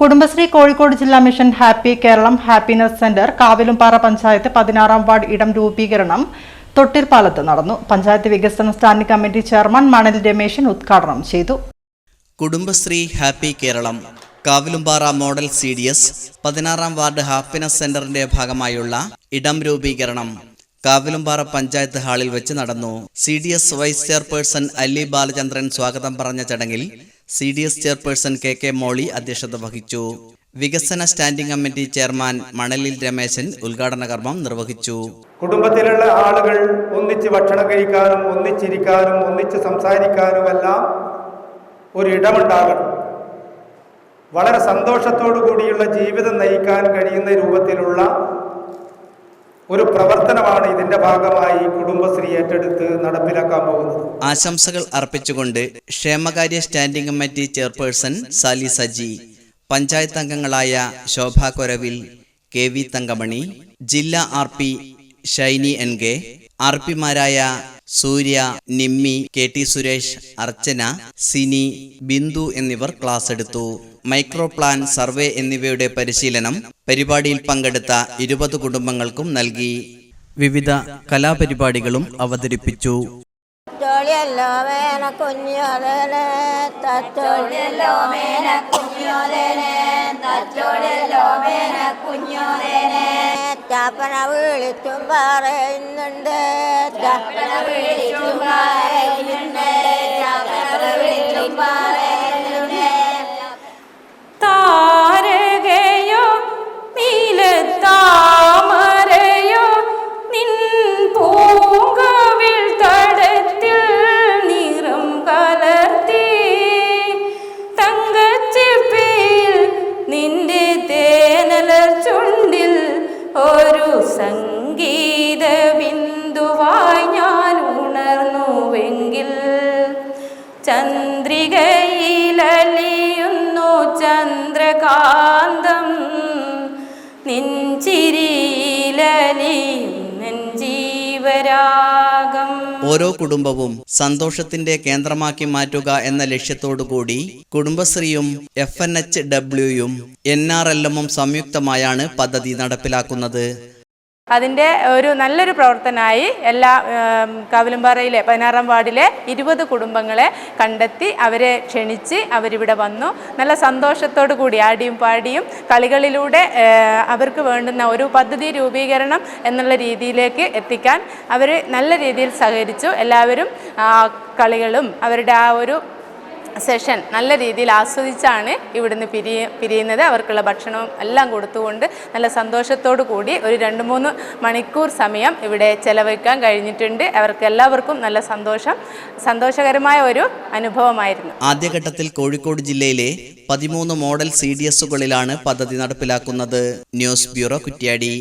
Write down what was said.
കുടുംബശ്രീ കോഴിക്കോട് ജില്ലാ mission happy Keralam happiness centre Kavilumpara panchayat പതിനാറാം ward ഇടം രൂപീകരണം തൊട്ടിൽപ്പാലത്ത് നടന്നു. പഞ്ചായത്ത് വികസന സ്റ്റാൻഡിംഗ് കമ്മിറ്റി ചെയർമാൻ മണൽ രമേശൻ ഉദ്ഘാടനം ചെയ്തു. Kudumbashree happy Keralam Kavilumpara model C D S പതിനാറാം വാർഡ് ഹാപ്പിനെസ് സെന്ററിന്റെ ഭാഗമായുള്ള ഇടം രൂപീകരണം കാവിലുംപാറ പഞ്ചായത്ത് ഹാളിൽ വെച്ച് നടന്നു. C D S vice chairperson Alli Balachandran സ്വാഗതം പറഞ്ഞ ചടങ്ങിൽ C D S chairperson K K Molly അധ്യക്ഷത വഹിച്ചു. വികസന സ്റ്റാൻഡിംഗ് കമ്മിറ്റി ചെയർമാൻ മണലിൽ രമേശൻ ഉദ്ഘാടന കർമ്മം നിർവഹിച്ചു. കുടുംബത്തിലുള്ള ആളുകൾ ഒന്നിച്ച് ഭക്ഷണം കഴിക്കാനും ഒന്നിച്ചിരിക്കാനും ഒന്നിച്ച് സംസാരിക്കാനും എല്ലാം ഒരിടമുണ്ടാകണം. വളരെ സന്തോഷത്തോടു കൂടിയുള്ള ജീവിതം നയിക്കാൻ കഴിയുന്ന രൂപത്തിലുള്ള ഒരു പ്രവർത്തനമാണ് ഇതിന്റെ ഭാഗമായി കുടുംബശ്രീ ഏറ്റെടുത്ത് നടപ്പിലാക്കാൻ പോകുന്നത്. ആശംസകൾ അർപ്പിച്ചുകൊണ്ട് ക്ഷേമകാര്യ standing committee chairperson Sally Saji panchayat അംഗങ്ങളായ ശോഭ കൊരവിൽ കെ വി തങ്കമണി ജില്ലാ R P Shiny N K R പിമാരായ Surya Nimmi K T Suresh Archana Sini Bindu എന്നിവർ ക്ലാസ് എടുത്തു. മൈക്രോ പ്ലാൻ സർവേ എന്നിവയുടെ പരിശീലനം പരിപാടിയിൽ പങ്കെടുത്ത ഇരുപത് കുടുംബങ്ങൾക്കും നൽകി. വിവിധ കലാപരിപാടികളും അവതരിപ്പിച്ചു. കുഞ്ഞോതനെ ചാപ്പന വിളിച്ചും പറയുന്നുണ്ട് ചാപ്പന വിളിച്ചും പറയുന്നുണ്ട്. നിന്റെ തേനല ചുണ്ടിൽ ഒരു സംഗീത ബിന്ദുവായി ഞാൻ ഉണർന്നുവെങ്കിൽ ചന്ദ്രികയിലലിയുന്നു ചന്ദ്രകാന്തം നെഞ്ചിരിയിലലിയും നെഞ്ചീവരാഗം ഓരോ കുടുംബവും സന്തോഷത്തിന്റെ കേന്ദ്രമാക്കി മാറ്റുക എന്ന ലക്ഷ്യത്തോടുകൂടി കുടുംബശ്രീയും എഫ് എൻ എച്ച് ഡബ്ല്യുയും എൻ ആർ എൽ എമ്മും സംയുക്തമായാണ് പദ്ധതി നടപ്പിലാക്കുന്നത്. അതിന്റെ ഒരു നല്ലൊരു പ്രവർത്തനമായി എല്ലാ കാവിലുംപാറയിലെ പതിനാറാം വാർഡിലെ ഇരുപത് കുടുംബങ്ങളെ കണ്ടെത്തി അവരെ ക്ഷണിച്ച് അവരിവിടെ വന്നു. നല്ല സന്തോഷത്തോടു കൂടി ആടിയും പാടിയും കളികളിലൂടെ അവർക്ക് വേണ്ടുന്ന ഒരു പദ്ധതി രൂപീകരണം എന്നുള്ള രീതിയിലേക്ക് എത്തിക്കാൻ അവർ നല്ല രീതിയിൽ സഹകരിച്ചു. എല്ലാവരും കളികളും അവരുടെ ആ ഒരു സെഷൻ നല്ല രീതിയിൽ ആസ്വദിച്ചാണ് ഇവിടുന്ന് പിരിയ പിരിയുന്നത്. അവർക്കുള്ള ഭക്ഷണവും എല്ലാം കൊടുത്തുകൊണ്ട് നല്ല സന്തോഷത്തോടു കൂടി ഒരു രണ്ട് മൂന്ന് മണിക്കൂർ സമയം ഇവിടെ ചെലവഴിക്കാൻ കഴിഞ്ഞിട്ടുണ്ട്. അവർക്ക് എല്ലാവർക്കും നല്ല സന്തോഷം സന്തോഷകരമായ ഒരു അനുഭവമായിരുന്നു. ആദ്യഘട്ടത്തിൽ കോഴിക്കോട് ജില്ലയിലെ പതിമൂന്ന് മോഡൽ സി ഡി എസുകളിലാണ് പദ്ധതി നടപ്പിലാക്കുന്നത്. News bureau Kuttiadi.